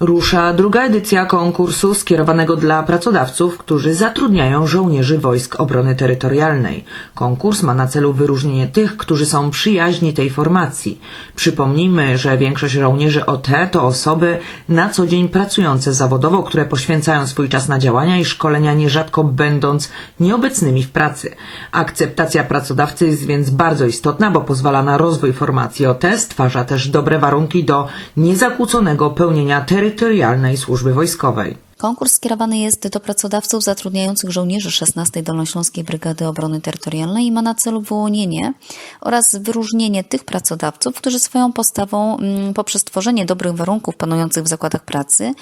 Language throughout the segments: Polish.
Rusza druga edycja konkursu skierowanego dla pracodawców, którzy zatrudniają żołnierzy Wojsk Obrony Terytorialnej. Konkurs ma na celu wyróżnienie tych, którzy są przyjaźni tej formacji. Przypomnijmy, że większość żołnierzy OT to osoby na co dzień pracujące zawodowo, które poświęcają swój czas na działania i szkolenia, nierzadko będąc nieobecnymi w pracy. Akceptacja pracodawcy jest więc bardzo istotna, bo pozwala na rozwój formacji OT, stwarza też dobre warunki do niezakłóconego pełnienia terytorialnej służby wojskowej. Konkurs skierowany jest do pracodawców zatrudniających żołnierzy 16 Dolnośląskiej Brygady Obrony Terytorialnej i ma na celu wyłonienie oraz wyróżnienie tych pracodawców, którzy swoją postawą mm, poprzez tworzenie dobrych warunków panujących w zakładach pracy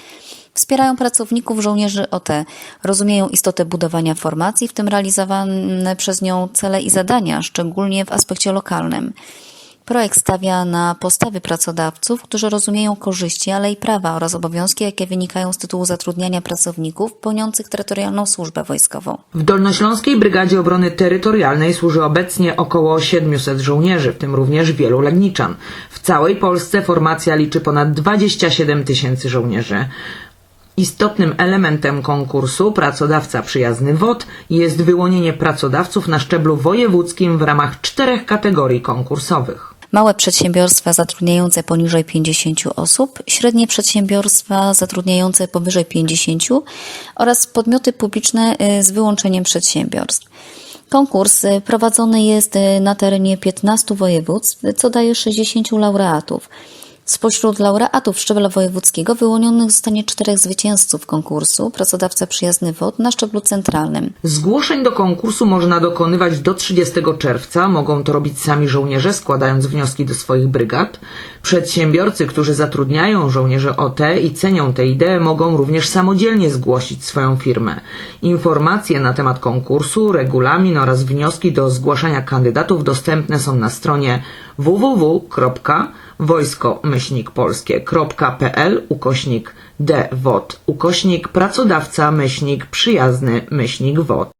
wspierają pracowników żołnierzy OT, rozumieją istotę budowania formacji, w tym realizowane przez nią cele i zadania, szczególnie w aspekcie lokalnym. Projekt stawia na postawy pracodawców, którzy rozumieją korzyści, ale i prawa oraz obowiązki, jakie wynikają z tytułu zatrudniania pracowników pełniących terytorialną służbę wojskową. W Dolnośląskiej Brygadzie Obrony Terytorialnej służy obecnie około 700 żołnierzy, w tym również wielu legniczan. W całej Polsce formacja liczy ponad 27 tysięcy żołnierzy. Istotnym elementem konkursu Pracodawca Przyjazny WOT jest wyłonienie pracodawców na szczeblu wojewódzkim w ramach czterech kategorii konkursowych. Małe przedsiębiorstwa zatrudniające poniżej 50 osób, średnie przedsiębiorstwa zatrudniające powyżej 50 oraz podmioty publiczne y, z wyłączeniem przedsiębiorstw. Konkurs y, prowadzony jest y, na terenie 15 województw, co daje 60 laureatów. Spośród laureatów szczebla wojewódzkiego wyłonionych zostanie czterech zwycięzców konkursu Pracodawca Przyjazny WOD na szczeblu centralnym. Zgłoszeń do konkursu można dokonywać do 30 czerwca. Mogą to robić sami żołnierze, składając wnioski do swoich brygad. Przedsiębiorcy, którzy zatrudniają żołnierzy OT i cenią tę ideę, mogą również samodzielnie zgłosić swoją firmę. Informacje na temat konkursu, regulamin oraz wnioski do zgłaszania kandydatów dostępne są na stronie www.wojsko-polskie.pl ukośnik dwod ukośnik pracodawca myślnik przyjazny myślnik wod.